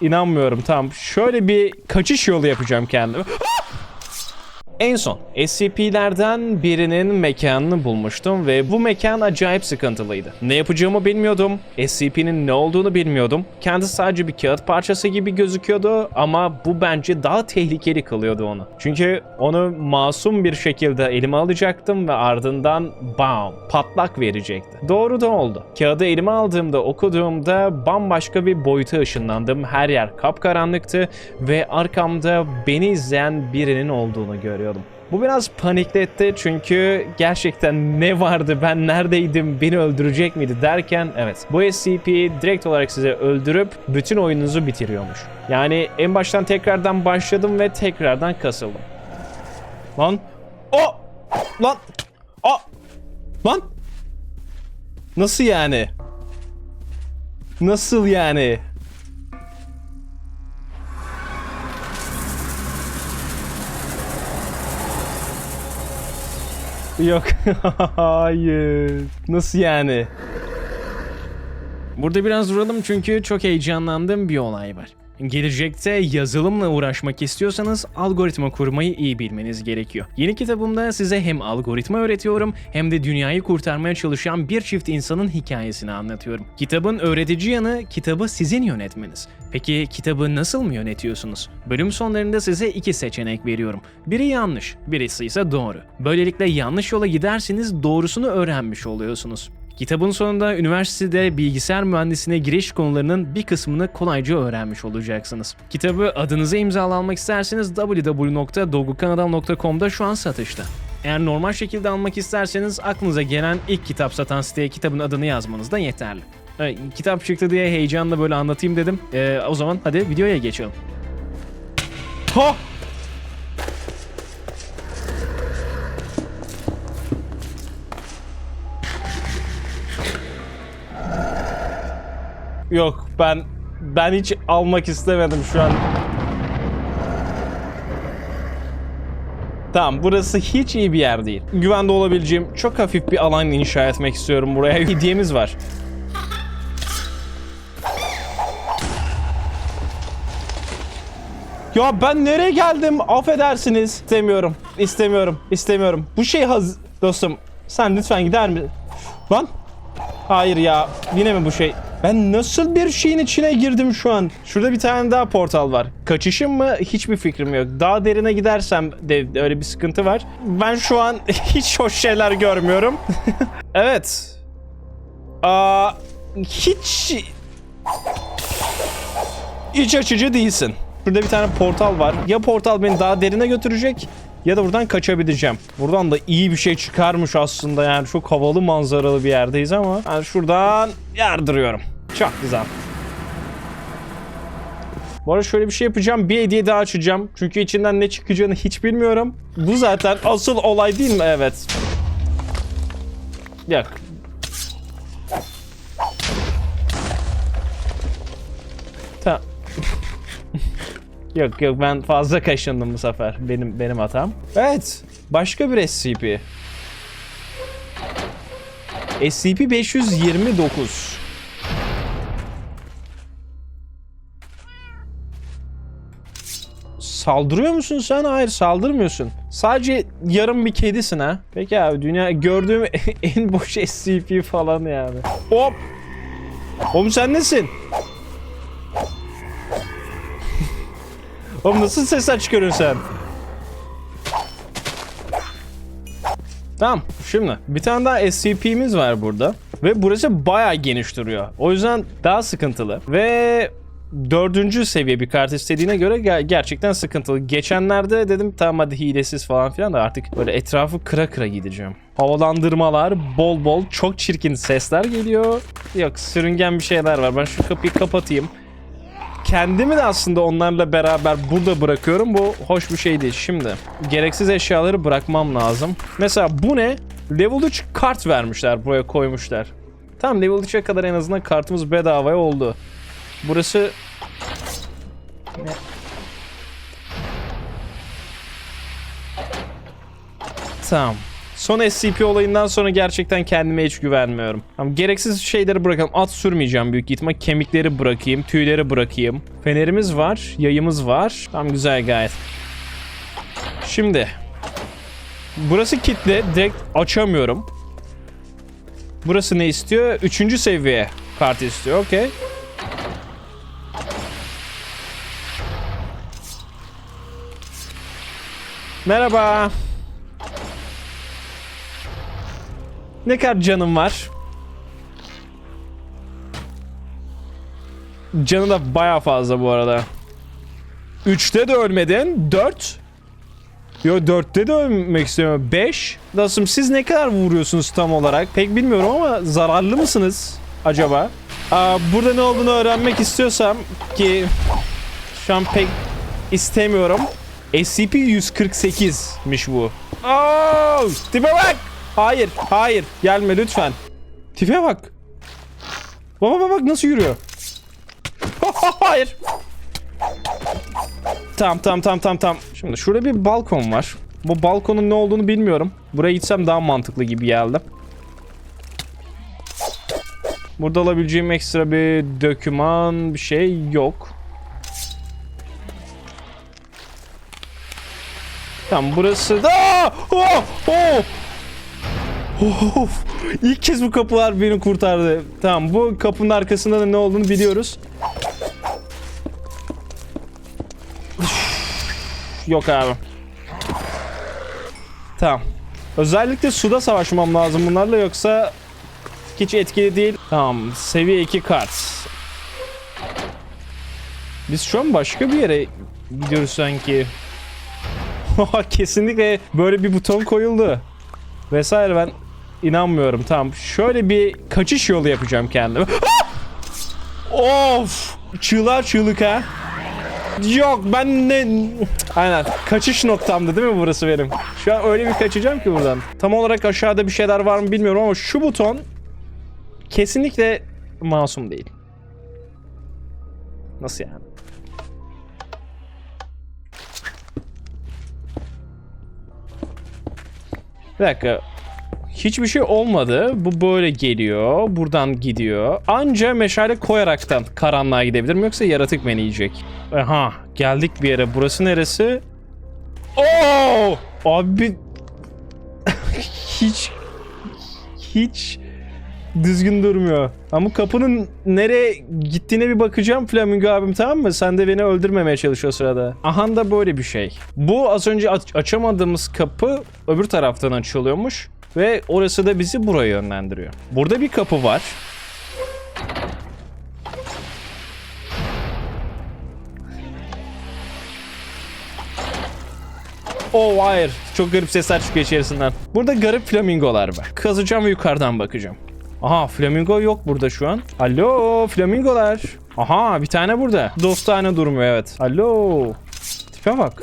inanmıyorum. Tamam şöyle bir kaçış yolu yapacağım kendime. En son SCP'lerden birinin mekanını bulmuştum ve bu mekan acayip sıkıntılıydı. Ne yapacağımı bilmiyordum. SCP'nin ne olduğunu bilmiyordum. Kendisi sadece bir kağıt parçası gibi gözüküyordu ama bu bence daha tehlikeli kılıyordu onu. Çünkü onu masum bir şekilde elime alacaktım ve ardından bam patlak verecekti. Doğru da oldu. Kağıdı elime aldığımda okuduğumda bambaşka bir boyuta ışınlandım. Her yer kapkaranlıktı ve arkamda beni izleyen birinin olduğunu görüyordum. Bu biraz panikletti çünkü gerçekten ne vardı ben neredeydim beni öldürecek miydi derken evet bu SCP direkt olarak size öldürüp bütün oyununuzu bitiriyormuş. Yani en baştan tekrardan başladım ve tekrardan kasıldım. Lan o lan o lan nasıl yani? Nasıl yani? Yok. Hayır. Nasıl yani? Burada biraz duralım çünkü çok heyecanlandığım bir olay var. Gelecekte yazılımla uğraşmak istiyorsanız algoritma kurmayı iyi bilmeniz gerekiyor. Yeni kitabımda size hem algoritma öğretiyorum hem de dünyayı kurtarmaya çalışan bir çift insanın hikayesini anlatıyorum. Kitabın öğretici yanı kitabı sizin yönetmeniz. Peki kitabı nasıl mı yönetiyorsunuz? Bölüm sonlarında size iki seçenek veriyorum. Biri yanlış, birisi ise doğru. Böylelikle yanlış yola giderseniz doğrusunu öğrenmiş oluyorsunuz. Kitabın sonunda üniversitede bilgisayar mühendisliğine giriş konularının bir kısmını kolayca öğrenmiş olacaksınız. Kitabı adınıza imzalanmak isterseniz www.dogukanadal.com'da şu an satışta. Eğer normal şekilde almak isterseniz aklınıza gelen ilk kitap satan siteye kitabın adını yazmanız da yeterli. Ee, kitap çıktı diye heyecanla böyle anlatayım dedim. Ee, o zaman hadi videoya geçelim. Ha! Yok ben ben hiç almak istemedim şu an. Tamam burası hiç iyi bir yer değil. Güvende olabileceğim çok hafif bir alan inşa etmek istiyorum buraya. Hediyemiz var. Ya ben nereye geldim? Affedersiniz. İstemiyorum. İstemiyorum. İstemiyorum. Bu şey haz... Dostum sen lütfen gider mi? Lan. Hayır ya. Yine mi bu şey? Ben nasıl bir şeyin içine girdim şu an? Şurada bir tane daha portal var. Kaçışım mı? Hiçbir fikrim yok. Daha derine gidersem de öyle bir sıkıntı var. Ben şu an hiç hoş şeyler görmüyorum. evet. Aa, hiç iç açıcı değilsin. Burada bir tane portal var. Ya portal beni daha derine götürecek ya da buradan kaçabileceğim. Buradan da iyi bir şey çıkarmış aslında yani çok havalı manzaralı bir yerdeyiz ama ben şuradan yardırıyorum. Çok güzel. Bu arada şöyle bir şey yapacağım. Bir hediye daha açacağım. Çünkü içinden ne çıkacağını hiç bilmiyorum. Bu zaten asıl olay değil mi? Evet. Yok. Yok yok ben fazla kaşındım bu sefer. Benim benim hatam. Evet. Başka bir SCP. SCP-529. Saldırıyor musun sen? Hayır saldırmıyorsun. Sadece yarım bir kedisin ha. Peki abi dünya gördüğüm en boş SCP falan yani. Hop. Oğlum sen nesin? Oğlum nasıl sesler çıkarıyorsun sen? Tamam şimdi bir tane daha SCP'miz var burada. Ve burası bayağı geniş duruyor. O yüzden daha sıkıntılı. Ve dördüncü seviye bir kart istediğine göre ger- gerçekten sıkıntılı. Geçenlerde dedim tamam hadi hilesiz falan filan da artık böyle etrafı kıra kıra gideceğim. Havalandırmalar bol bol çok çirkin sesler geliyor. Yok sürüngen bir şeyler var. Ben şu kapıyı kapatayım kendimi de aslında onlarla beraber burada bırakıyorum. Bu hoş bir şey değil. Şimdi gereksiz eşyaları bırakmam lazım. Mesela bu ne? Level 3 kart vermişler buraya koymuşlar. Tamam level 3'e kadar en azından kartımız bedavaya oldu. Burası... Ne? Tamam. Son SCP olayından sonra gerçekten kendime hiç güvenmiyorum. Tamam, gereksiz şeyleri bırakalım. At sürmeyeceğim büyük ihtimal. Kemikleri bırakayım, tüyleri bırakayım. Fenerimiz var, yayımız var. Tamam güzel gayet. Şimdi. Burası kilitli. Direkt açamıyorum. Burası ne istiyor? Üçüncü seviye kart istiyor. Okey. Merhaba. Ne kadar canım var? Canı da baya fazla bu arada. 3'te de ölmedin. 4. Yo 4'te de ölmek istemiyorum. 5. Dostum siz ne kadar vuruyorsunuz tam olarak? Pek bilmiyorum ama zararlı mısınız acaba? Aa, burada ne olduğunu öğrenmek istiyorsam ki şu an pek istemiyorum. SCP-148'miş bu. Oh, tipe bak. Hayır, hayır. Gelme lütfen. Tipe bak. Baba bak bak nasıl yürüyor. hayır. Tamam tamam tamam tamam tamam. Şimdi şurada bir balkon var. Bu balkonun ne olduğunu bilmiyorum. Buraya gitsem daha mantıklı gibi geldi. Burada alabileceğim ekstra bir döküman bir şey yok. Tamam burası da oh, oh. Of. İlk kez bu kapılar beni kurtardı. Tamam bu kapının arkasında da ne olduğunu biliyoruz. Yok abi. Tamam. Özellikle suda savaşmam lazım bunlarla yoksa hiç etkili değil. Tamam. Seviye 2 kart. Biz şu an başka bir yere gidiyoruz sanki. Kesinlikle böyle bir buton koyuldu. Vesaire ben inanmıyorum. Tamam. Şöyle bir kaçış yolu yapacağım kendime. of! Çığlar çığlık ha. Yok ben ne... Aynen. Kaçış noktamdı değil mi burası benim? Şu an öyle bir kaçacağım ki buradan. Tam olarak aşağıda bir şeyler var mı bilmiyorum ama şu buton kesinlikle masum değil. Nasıl yani? Bir dakika. Hiçbir şey olmadı. Bu böyle geliyor. Buradan gidiyor. Anca meşale koyaraktan karanlığa gidebilirim. Yoksa yaratık beni yiyecek. Aha. Geldik bir yere. Burası neresi? Oo! Abi hiç hiç düzgün durmuyor. Ama kapının nereye gittiğine bir bakacağım Flamingo abim tamam mı? Sen de beni öldürmemeye çalışıyor sırada. Aha da böyle bir şey. Bu az önce aç- açamadığımız kapı öbür taraftan açılıyormuş. Ve orası da bizi buraya yönlendiriyor. Burada bir kapı var. Oh hayır. Çok garip sesler çıkıyor içerisinden. Burada garip flamingolar var. Kazacağım ve yukarıdan bakacağım. Aha flamingo yok burada şu an. Alo flamingolar. Aha bir tane burada. Dostane durmuyor evet. Alo. Tipe bak.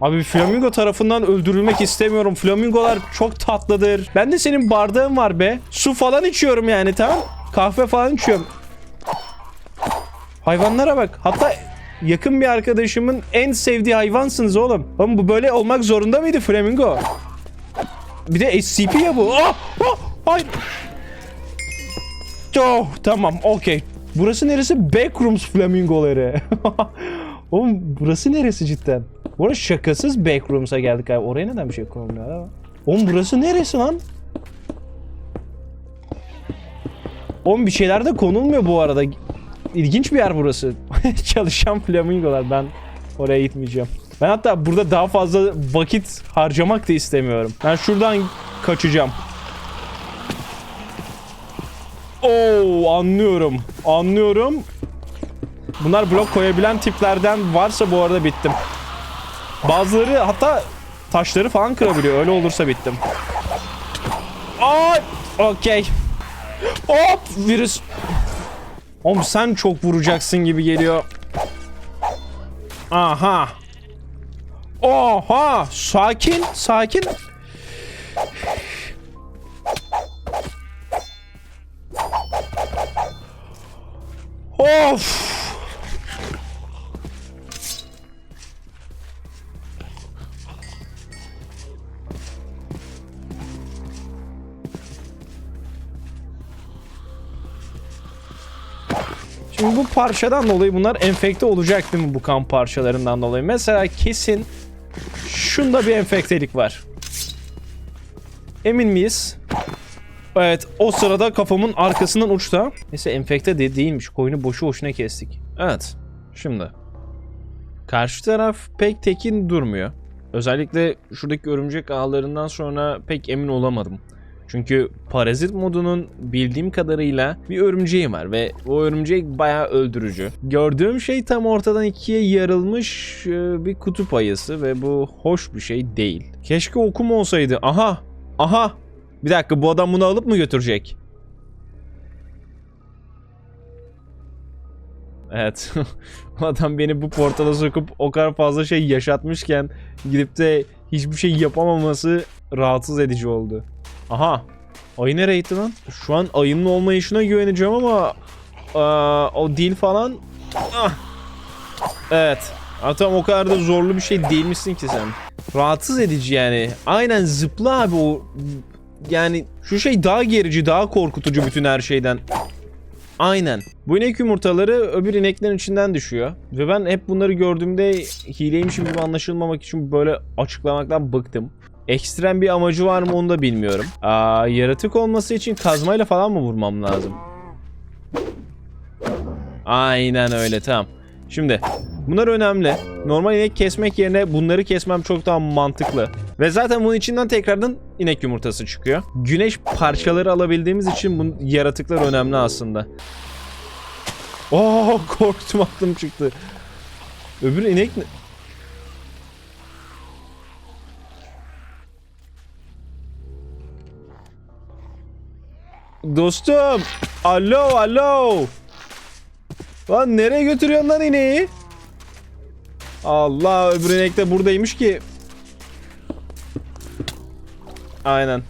Abi flamingo tarafından öldürülmek istemiyorum. Flamingolar çok tatlıdır. Ben de senin bardağın var be. Su falan içiyorum yani tamam. Kahve falan içiyorum. Hayvanlara bak. Hatta yakın bir arkadaşımın en sevdiği hayvansınız oğlum. Oğlum bu böyle olmak zorunda mıydı flamingo? Bir de SCP ya bu. Oh, oh, hayır. Oh, tamam okey. Burası neresi? Backrooms flamingoları. Oğlum burası neresi cidden? Burası şakasız Backrooms'a geldik abi. Oraya neden bir şey konulmuyor ama? Oğlum burası neresi lan? Oğlum bir şeyler de konulmuyor bu arada. İlginç bir yer burası. Çalışan flamingolar. Ben oraya gitmeyeceğim. Ben hatta burada daha fazla vakit harcamak da istemiyorum. Ben şuradan kaçacağım. Oo anlıyorum. Anlıyorum. Bunlar blok koyabilen tiplerden varsa bu arada bittim. Bazıları hatta taşları falan kırabiliyor. Öyle olursa bittim. Ay, okey. Hop, virüs. Oğlum sen çok vuracaksın gibi geliyor. Aha. Oha, sakin, sakin. Of. Bu parçadan dolayı bunlar enfekte olacak değil mi bu kan parçalarından dolayı? Mesela kesin şunda bir enfektelik var. Emin miyiz? Evet o sırada kafamın arkasından uçta. Neyse enfekte de değilmiş. Koyunu boşu boşuna kestik. Evet. Şimdi. Karşı taraf pek tekin durmuyor. Özellikle şuradaki örümcek ağlarından sonra pek emin olamadım. Çünkü parazit modunun bildiğim kadarıyla bir örümceği var ve o örümcek bayağı öldürücü. Gördüğüm şey tam ortadan ikiye yarılmış e, bir kutup ayısı ve bu hoş bir şey değil. Keşke okum olsaydı. Aha! Aha! Bir dakika bu adam bunu alıp mı götürecek? Evet. o adam beni bu portala sokup o kadar fazla şey yaşatmışken gidip de hiçbir şey yapamaması rahatsız edici oldu. Aha. Ayı nereye lan? Şu an ayının olmayışına güveneceğim ama aa, o dil falan Ah. Evet. Ha, tamam o kadar da zorlu bir şey değilmişsin ki sen. Rahatsız edici yani. Aynen zıpla abi o yani şu şey daha gerici, daha korkutucu bütün her şeyden. Aynen. Bu inek yumurtaları öbür ineklerin içinden düşüyor. Ve ben hep bunları gördüğümde hileymişim gibi anlaşılmamak için böyle açıklamaktan bıktım. Ekstrem bir amacı var mı onu da bilmiyorum. Aa, yaratık olması için kazmayla falan mı vurmam lazım? Aynen öyle tamam. Şimdi bunlar önemli. Normal inek kesmek yerine bunları kesmem çok daha mantıklı. Ve zaten bunun içinden tekrardan inek yumurtası çıkıyor. Güneş parçaları alabildiğimiz için bu yaratıklar önemli aslında. Oo korktum aklım çıktı. Öbür inek ne? Dostum. Alo alo. Lan nereye götürüyorsun lan ineği? Allah öbür inek de buradaymış ki. Aynen.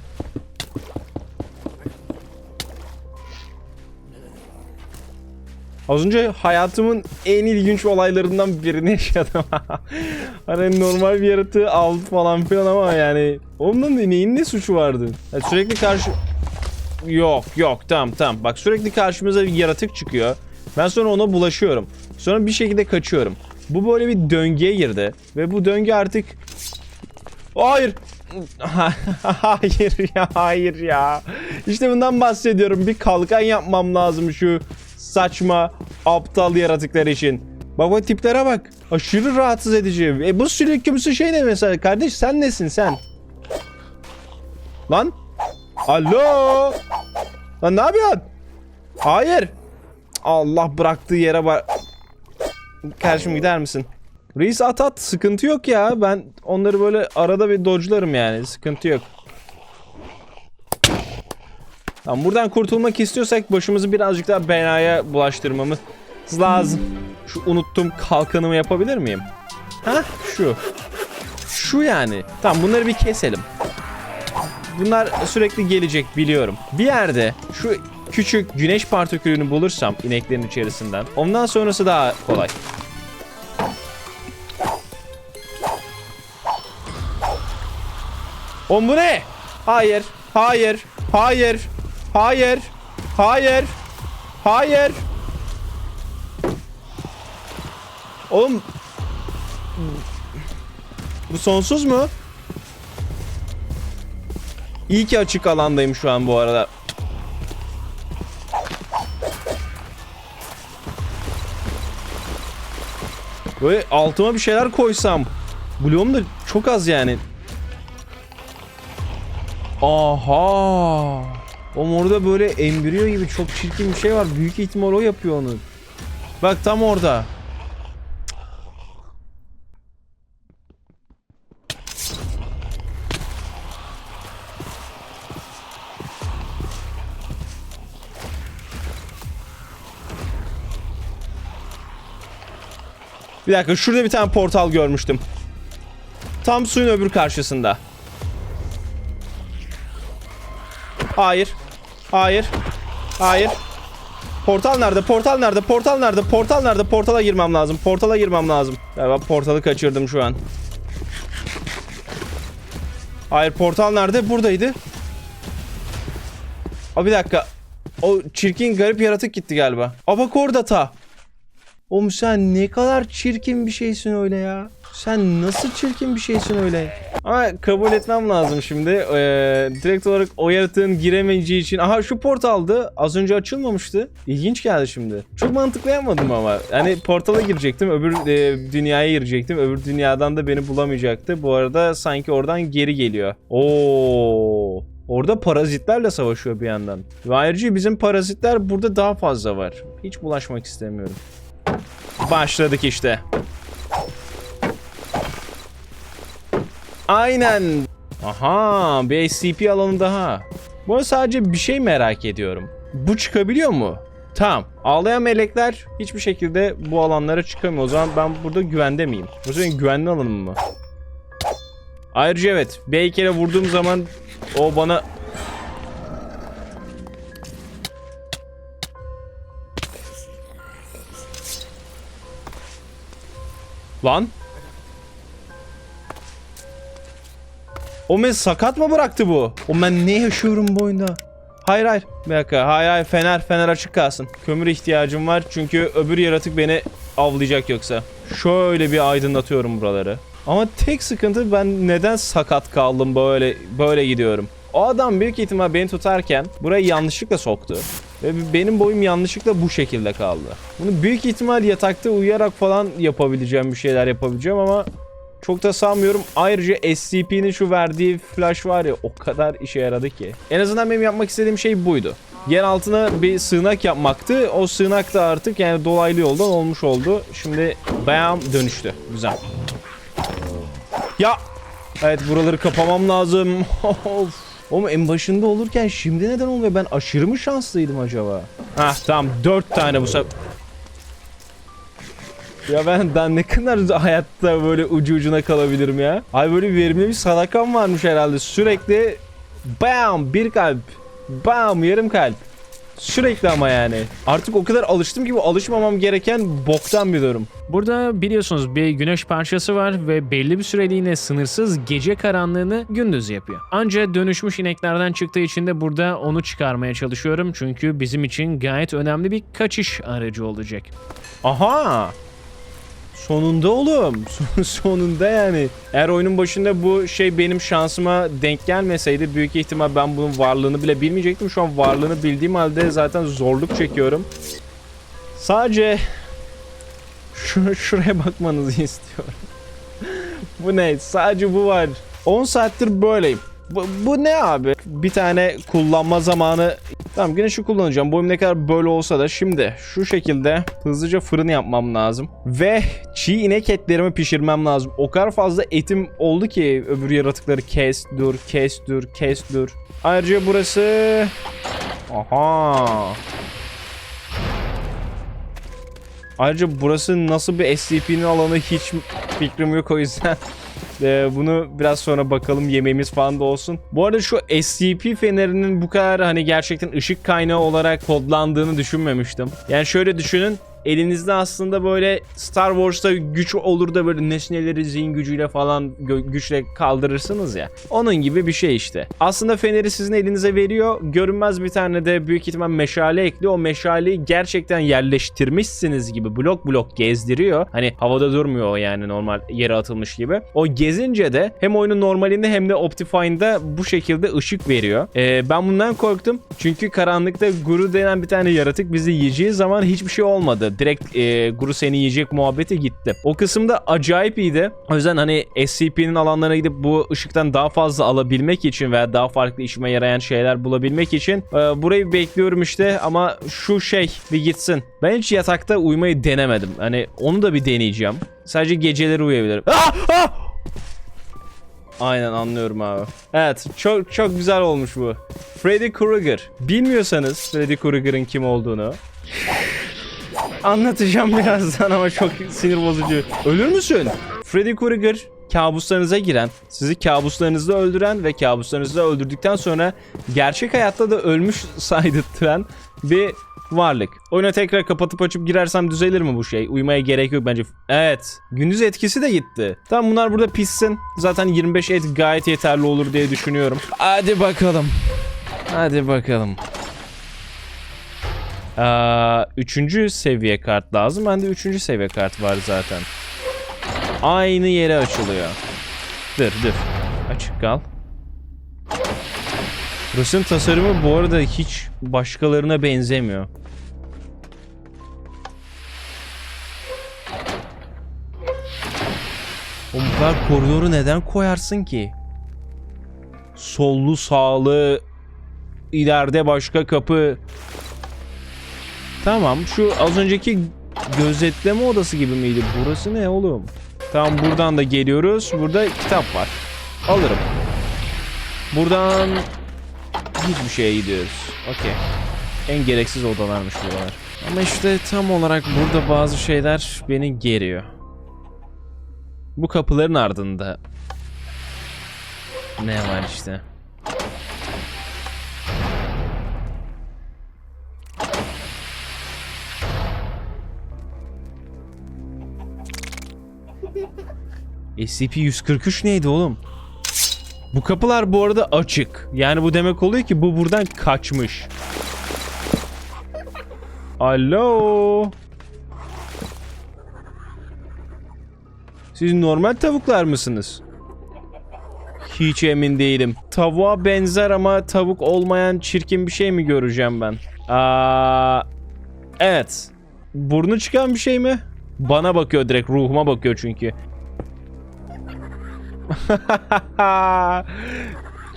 Az önce hayatımın en ilginç olaylarından birini yaşadım. hani normal bir yaratığı aldı falan filan ama yani onun ineğin ne suçu vardı? Yani sürekli karşı... Yok yok tamam tamam bak sürekli karşımıza bir yaratık çıkıyor. Ben sonra ona bulaşıyorum. Sonra bir şekilde kaçıyorum. Bu böyle bir döngüye girdi. Ve bu döngü artık... Hayır. hayır ya hayır ya. İşte bundan bahsediyorum. Bir kalkan yapmam lazım şu saçma aptal yaratıklar için. Bak bak tiplere bak. Aşırı rahatsız edici. E bu sülükümsü şey ne mesela? Kardeş sen nesin sen? Lan? Alo? Lan ne yapıyorsun? Hayır. Allah bıraktığı yere bak. Karşım gider misin? Reis at at sıkıntı yok ya. Ben onları böyle arada bir dodge'larım yani. Sıkıntı yok. Tamam buradan kurtulmak istiyorsak başımızı birazcık daha belaya bulaştırmamız lazım. Şu unuttum kalkanımı yapabilir miyim? Ha şu. Şu yani. Tamam bunları bir keselim. Bunlar sürekli gelecek biliyorum. Bir yerde şu küçük güneş partikülünü bulursam ineklerin içerisinden ondan sonrası daha kolay. Oğlum bu ne? Hayır. Hayır. Hayır. Hayır. Hayır. Hayır. Oğlum bu sonsuz mu? İyi ki açık alandayım şu an bu arada. Böyle altıma bir şeyler koysam. Bloğum da çok az yani. Aha. O orada böyle embriyo gibi çok çirkin bir şey var. Büyük ihtimal o yapıyor onu. Bak tam orada. Bir dakika şurada bir tane portal görmüştüm. Tam suyun öbür karşısında. Hayır. Hayır. Hayır. Portal nerede? Portal nerede? Portal nerede? Portal nerede? Portala girmem lazım. Portala girmem lazım. Galiba portalı kaçırdım şu an. Hayır portal nerede? Buradaydı. Aa bir dakika. O çirkin garip yaratık gitti galiba. Aa bak orada ta. Oğlum sen ne kadar çirkin bir şeysin öyle ya. Sen nasıl çirkin bir şeysin öyle. Ama kabul etmem lazım şimdi. Ee, direkt olarak o yaratığın giremeyeceği için. Aha şu portaldı. Az önce açılmamıştı. İlginç geldi şimdi. Çok mantıklı yapmadım ama. Hani portala girecektim. Öbür e, dünyaya girecektim. Öbür dünyadan da beni bulamayacaktı. Bu arada sanki oradan geri geliyor. Oo. Orada parazitlerle savaşıyor bir yandan. Ve ayrıca bizim parazitler burada daha fazla var. Hiç bulaşmak istemiyorum. Başladık işte. Aynen. Aha bir SCP alanı daha. Bu sadece bir şey merak ediyorum. Bu çıkabiliyor mu? Tamam. Ağlayan melekler hiçbir şekilde bu alanlara çıkamıyor. O zaman ben burada güvende miyim? Bu senin güvenli alanım mı? Ayrıca evet. Bir heykele vurduğum zaman o bana... Lan. O beni sakat mı bıraktı bu? O ben ne yaşıyorum bu oyunda? Hayır hayır. Bir dakika. Hayır hayır. Fener fener açık kalsın. Kömür ihtiyacım var çünkü öbür yaratık beni avlayacak yoksa. Şöyle bir aydınlatıyorum buraları. Ama tek sıkıntı ben neden sakat kaldım böyle böyle gidiyorum. O adam büyük ihtimal beni tutarken burayı yanlışlıkla soktu. Ve benim boyum yanlışlıkla bu şekilde kaldı. Bunu büyük ihtimal yatakta uyuyarak falan yapabileceğim bir şeyler yapabileceğim ama çok da sanmıyorum. Ayrıca SCP'nin şu verdiği flash var ya o kadar işe yaradı ki. En azından benim yapmak istediğim şey buydu. Yer altına bir sığınak yapmaktı. O sığınak da artık yani dolaylı yoldan olmuş oldu. Şimdi bam dönüştü. Güzel. Ya Evet buraları kapamam lazım. of. Oğlum en başında olurken şimdi neden oluyor? Ben aşırı mı şanslıydım acaba? Hah tamam 4 tane bu sefer. Ya ben daha ne kadar hayatta böyle ucu ucuna kalabilirim ya. Ay böyle verimli bir sadakam varmış herhalde. Sürekli bam bir kalp. Bam yarım kalp. Sürekli ama yani. Artık o kadar alıştım ki bu alışmamam gereken boktan bir durum. Burada biliyorsunuz bir güneş parçası var ve belli bir süreliğine sınırsız gece karanlığını gündüz yapıyor. Ancak dönüşmüş ineklerden çıktığı için de burada onu çıkarmaya çalışıyorum. Çünkü bizim için gayet önemli bir kaçış aracı olacak. Aha. Sonunda oğlum. Son- Sonunda yani. Eğer oyunun başında bu şey benim şansıma denk gelmeseydi büyük ihtimal ben bunun varlığını bile bilmeyecektim. Şu an varlığını bildiğim halde zaten zorluk çekiyorum. Sadece şu, şuraya bakmanızı istiyorum. bu ne? Sadece bu var. 10 saattir böyleyim. Bu, bu ne abi? Bir tane kullanma zamanı. Tamam güneşi kullanacağım. Boyum ne kadar böyle olsa da şimdi şu şekilde hızlıca fırın yapmam lazım. Ve çiğ inek etlerimi pişirmem lazım. O kadar fazla etim oldu ki öbür yaratıkları kes dur kes dur kes dur. Ayrıca burası... Aha. Ayrıca burası nasıl bir SCP'nin alanı hiç fikrim yok o yüzden Ee, bunu biraz sonra bakalım yemeğimiz falan da olsun. Bu arada şu SCP fenerinin bu kadar hani gerçekten ışık kaynağı olarak kodlandığını düşünmemiştim. Yani şöyle düşünün. Elinizde aslında böyle Star Wars'ta güç olur da böyle nesneleri zihin gücüyle falan güçle kaldırırsınız ya. Onun gibi bir şey işte. Aslında feneri sizin elinize veriyor. Görünmez bir tane de büyük ihtimal meşale ekliyor. O meşaleyi gerçekten yerleştirmişsiniz gibi blok blok gezdiriyor. Hani havada durmuyor yani normal yere atılmış gibi. O gezince de hem oyunun normalinde hem de Optifine'da bu şekilde ışık veriyor. Ee, ben bundan korktum. Çünkü karanlıkta Guru denen bir tane yaratık bizi yiyeceği zaman hiçbir şey olmadı. Direkt e, Guru seni yiyecek muhabbeti gitti. O kısımda acayip iyiydi. O yüzden hani SCP'nin alanlarına gidip bu ışıktan daha fazla alabilmek için veya daha farklı işime yarayan şeyler bulabilmek için e, burayı bekliyorum işte ama şu şey bir gitsin. Ben hiç yatakta uyumayı denemedim. Hani onu da bir deneyeceğim. Sadece geceleri uyuyabilirim. Ah! Ah! Aynen anlıyorum abi. Evet çok çok güzel olmuş bu. Freddy Krueger. Bilmiyorsanız Freddy Krueger'ın kim olduğunu anlatacağım birazdan ama çok sinir bozucu. Ölür müsün? Freddy Krueger kabuslarınıza giren, sizi kabuslarınızda öldüren ve kabuslarınızda öldürdükten sonra gerçek hayatta da ölmüş saydırtıran bir varlık. Oyuna tekrar kapatıp açıp girersem düzelir mi bu şey? Uyumaya gerek yok bence. Evet. Gündüz etkisi de gitti. Tamam bunlar burada pişsin. Zaten 25 et gayet yeterli olur diye düşünüyorum. Hadi bakalım. Hadi bakalım. Aa, üçüncü seviye kart lazım. Bende üçüncü seviye kart var zaten. Aynı yere açılıyor. Dur dur. Açık kal. Rus'un tasarımı bu arada hiç başkalarına benzemiyor. O bu kadar koridoru neden koyarsın ki? Sollu sağlı ileride başka kapı. Tamam şu az önceki gözetleme odası gibi miydi? Burası ne oğlum? Tamam buradan da geliyoruz. Burada kitap var. Alırım. Buradan hiçbir şeye gidiyoruz. Okey. En gereksiz odalarmış buralar. Ama işte tam olarak burada bazı şeyler beni geriyor. Bu kapıların ardında ne var işte? SCP-143 neydi oğlum? Bu kapılar bu arada açık. Yani bu demek oluyor ki bu buradan kaçmış. Alo. Siz normal tavuklar mısınız? Hiç emin değilim. Tavuğa benzer ama tavuk olmayan çirkin bir şey mi göreceğim ben? Aa, evet. Burnu çıkan bir şey mi? Bana bakıyor direkt ruhuma bakıyor çünkü.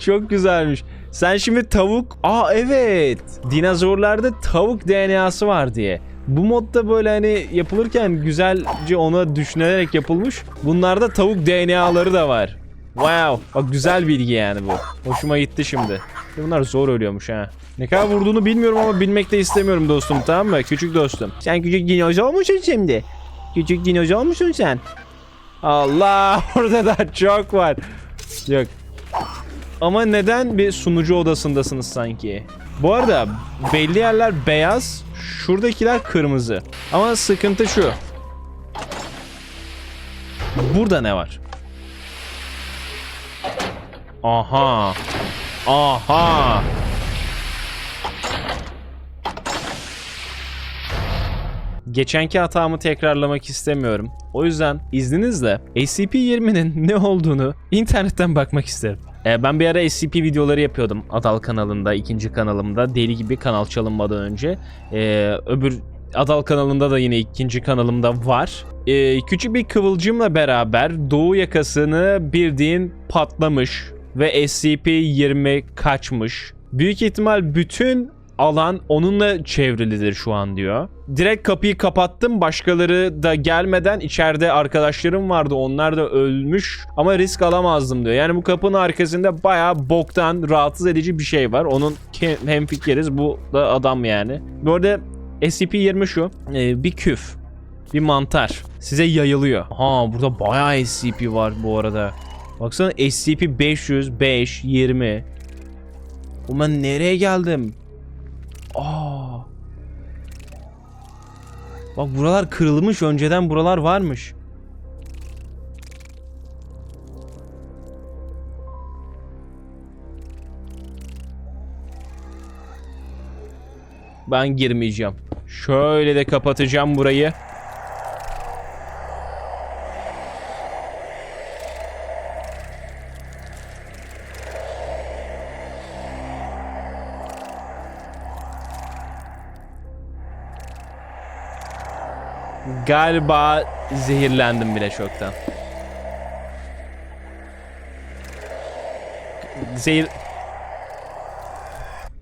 Çok güzelmiş. Sen şimdi tavuk... Aa evet. Dinozorlarda tavuk DNA'sı var diye. Bu modda böyle hani yapılırken güzelce ona düşünülerek yapılmış. Bunlarda tavuk DNA'ları da var. Wow. Bak güzel bilgi yani bu. Hoşuma gitti şimdi. Bunlar zor ölüyormuş ha. Ne kadar vurduğunu bilmiyorum ama bilmek de istemiyorum dostum tamam mı? Küçük dostum. Sen küçük dinozor musun şimdi? Küçük dinozor musun sen? Allah orada da çok var. Yok. Ama neden bir sunucu odasındasınız sanki? Bu arada belli yerler beyaz, şuradakiler kırmızı. Ama sıkıntı şu. Burada ne var? Aha. Aha. Geçenki hatamı tekrarlamak istemiyorum. O yüzden izninizle SCP-20'nin ne olduğunu internetten bakmak isterim. Ee, ben bir ara SCP videoları yapıyordum Adal kanalında, ikinci kanalımda. Deli gibi kanal çalınmadan önce. Ee, öbür Adal kanalında da yine ikinci kanalımda var. Ee, küçük bir kıvılcımla beraber doğu yakasını bildiğin patlamış ve SCP-20 kaçmış. Büyük ihtimal bütün alan onunla çevrilidir şu an diyor. Direkt kapıyı kapattım. Başkaları da gelmeden içeride arkadaşlarım vardı. Onlar da ölmüş ama risk alamazdım diyor. Yani bu kapının arkasında bayağı boktan rahatsız edici bir şey var. Onun ke- hemfikiriz. Bu da adam yani. Bu arada SCP-20 şu. Ee, bir küf. Bir mantar. Size yayılıyor. Ha burada bayağı SCP var bu arada. Baksana SCP-500, 5, 20. Oğlum ben nereye geldim? Aa. Bak buralar kırılmış. Önceden buralar varmış. Ben girmeyeceğim. Şöyle de kapatacağım burayı. Galiba zehirlendim bile çoktan. Zehir...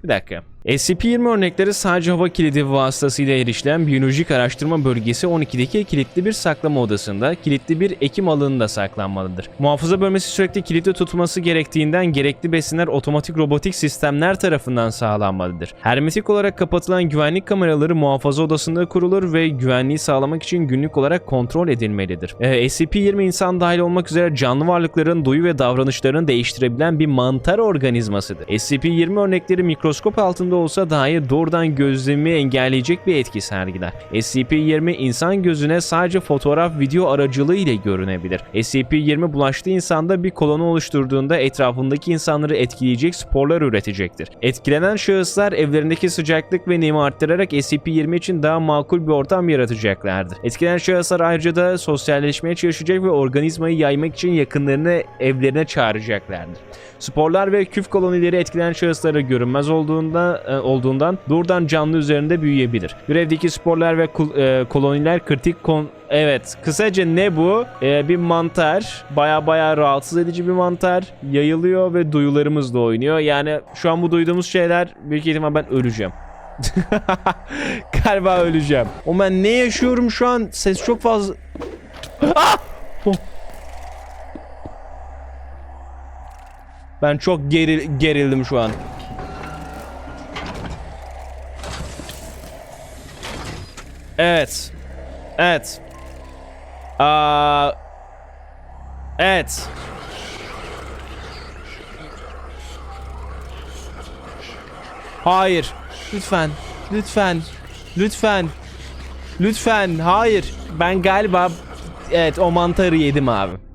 Bir dakika. SCP-20 örnekleri sadece hava kilidi vasıtasıyla erişilen biyolojik araştırma bölgesi 12'deki kilitli bir saklama odasında, kilitli bir ekim alanında saklanmalıdır. Muhafaza bölmesi sürekli kilitli tutulması gerektiğinden gerekli besinler otomatik robotik sistemler tarafından sağlanmalıdır. Hermetik olarak kapatılan güvenlik kameraları muhafaza odasında kurulur ve güvenliği sağlamak için günlük olarak kontrol edilmelidir. Ee, SCP-20 insan dahil olmak üzere canlı varlıkların duyu ve davranışlarını değiştirebilen bir mantar organizmasıdır. SCP-20 örnekleri mikroskop altında içinde olsa dahi doğrudan gözlemi engelleyecek bir etki sergiler. SCP-20 insan gözüne sadece fotoğraf video aracılığı ile görünebilir. SCP-20 bulaştığı insanda bir koloni oluşturduğunda etrafındaki insanları etkileyecek sporlar üretecektir. Etkilenen şahıslar evlerindeki sıcaklık ve nemi arttırarak SCP-20 için daha makul bir ortam yaratacaklardır. Etkilenen şahıslar ayrıca da sosyalleşmeye çalışacak ve organizmayı yaymak için yakınlarını evlerine çağıracaklardır. Sporlar ve küf kolonileri etkilenen şahıslara görünmez olduğunda e, olduğundan doğrudan canlı üzerinde büyüyebilir. Görevdeki sporlar ve e, koloniler kritik kon Evet, kısaca ne bu? E, bir mantar, baya baya rahatsız edici bir mantar. Yayılıyor ve duyularımızla oynuyor. Yani şu an bu duyduğumuz şeyler büyük ihtimal ben öleceğim. Galiba öleceğim. O ben ne yaşıyorum şu an? Ses çok fazla. Ah! Ben çok geril gerildim şu an. Evet. Evet. Aa, evet. Hayır. Lütfen. Lütfen. Lütfen. Lütfen. Hayır. Ben galiba evet o mantarı yedim abi.